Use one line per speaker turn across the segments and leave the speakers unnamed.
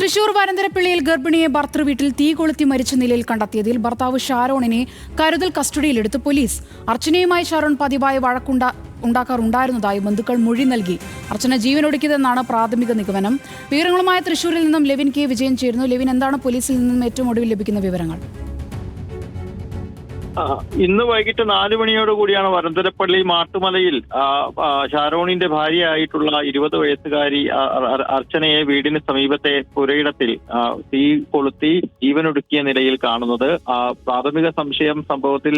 തൃശൂർ വനന്തരപ്പിള്ളിയിൽ ഗർഭിണിയെ ഭർത്തൃ വീട്ടിൽ തീ കൊളുത്തി മരിച്ച നിലയിൽ കണ്ടെത്തിയതിൽ ഭർത്താവ് ഷാരോണിനെ കരുതൽ കസ്റ്റഡിയിലെടുത്ത് പോലീസ്. അർച്ചനയുമായി ഷാരോൺ പതിവായ വഴക്കുണ്ട ഉണ്ടാക്കാറുണ്ടായിരുന്നതായി ബന്ധുക്കൾ മൊഴി നൽകി. അർച്ചന ജീവനൊടുക്കിയതെന്നാണ് പ്രാഥമിക നിഗമനം. വിവരങ്ങളുമായി തൃശൂരിൽ നിന്നും ലെവിൻ കെ. വിജയൻ ചേരുന്നു. ലെവിൻ എന്താണ് പോലീസിൽ നിന്നും ഏറ്റവും ഒടുവിൽ ലഭിക്കുന്ന വിവരങ്ങൾ?
ഇന്ന് വൈകിട്ട് നാല് മണിയോട് കൂടിയാണ് വരന്തരപ്പള്ളി മാട്ടുമലയിൽ ഷാരോണിന്റെ ഭാര്യയായിട്ടുള്ള ഇരുപത് വയസ്സുകാരി അർച്ചനയെ വീടിന് സമീപത്തെ പുരയിടത്തിൽ തീ കൊളുത്തി ജീവനൊടുക്കിയ നിലയിൽ കാണുന്നത്. പ്രാഥമിക സംശയം സംഭവത്തിൽ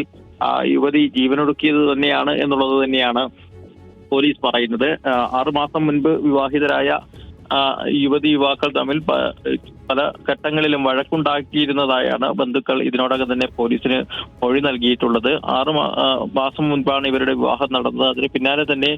യുവതി ജീവനൊടുക്കിയത് തന്നെയാണ് എന്നുള്ളത് തന്നെയാണ് പോലീസ് പറയുന്നത്. ആറുമാസം മുൻപ് വിവാഹിതരായ യുവതി യുവാക്കൾ തമ്മിൽ പല ഘട്ടങ്ങളിലും വഴക്കുണ്ടാക്കിയിരുന്നതായാണ് ബന്ധുക്കൾ. ഇതിനോടകം തന്നെ പോലീസിന് മൊഴി നൽകിയിട്ടുള്ളത്. ആറ് മാസം മുൻപാണ് ഇവരുടെ വിവാഹം നടന്നത്. അതിന് പിന്നാലെ തന്നെ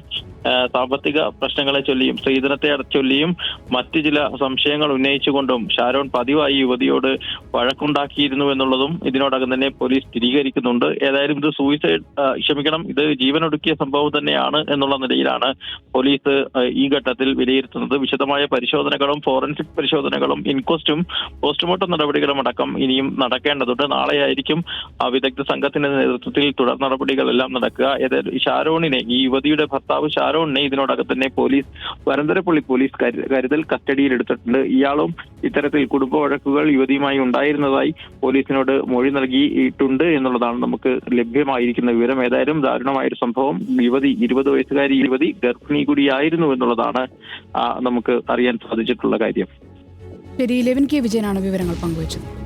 സാമ്പത്തിക പ്രശ്നങ്ങളെ ചൊല്ലിയും സ്ത്രീധനത്തെ ചൊല്ലിയും മറ്റു ചില സംശയങ്ങൾ ഉന്നയിച്ചുകൊണ്ടും ഷാരോൺ പതിവായി യുവതിയോട് വഴക്കുണ്ടാക്കിയിരുന്നു എന്നുള്ളതും ഇതിനോടകം തന്നെ പോലീസ് സ്ഥിരീകരിക്കുന്നുണ്ട്. ഏതായാലും ഇത് സൂയിസൈഡ് ക്ഷമിക്കണം ഇത് ജീവനൊടുക്കിയ സംഭവം തന്നെയാണ് എന്നുള്ള നിലയിലാണ് പോലീസ് ഈ ഘട്ടത്തിൽ വിലയിരുത്തുന്നത്. വിശദമായ പരിശോധനകളും ഫോറൻസിക് പരിശോധനകളും ഇൻക്വസ്റ്റും പോസ്റ്റ്മോർട്ടം നടപടികളും അടക്കം ഇനിയും നടക്കേണ്ടതുണ്ട്. നാളെയായിരിക്കും വിദഗ്ധ സംഘത്തിന്റെ നേതൃത്വത്തിൽ തുടർ നടപടികളെല്ലാം നടക്കുക. ഏതായാലും ഷാരോണിനെ ഈ യുവതിയുടെ ഭർത്താവ് ഷാരോണിനെ ഇതിനോടകം തന്നെ പോലീസ് വരന്തരപ്പള്ളി പോലീസ് കരു- കരുതൽ കസ്റ്റഡിയിൽ എടുത്തിട്ടുണ്ട്. ഇയാളും ഇത്തരത്തിൽ കുടുംബ വഴക്കുകൾ യുവതിയുമായി ഉണ്ടായിരുന്നതായി പോലീസിനോട് മൊഴി നൽകിയിട്ടുണ്ട് എന്നുള്ളതാണ് നമുക്ക് ലഭ്യമായിരിക്കുന്ന വിവരം. ഏതായാലും ദാരുണമായൊരു സംഭവം. യുവതി ഇരുപത് വയസ്സുകാരി യുവതി ഗർഭിണി കൂടിയായിരുന്നു എന്നുള്ളതാണ് നമുക്ക് അറിയാൻ സാധിച്ചിട്ടുള്ള കാര്യം.
ശരി ലെവിൻ കെ വിജയനാണ് വിവരങ്ങൾ പങ്കുവച്ചത്.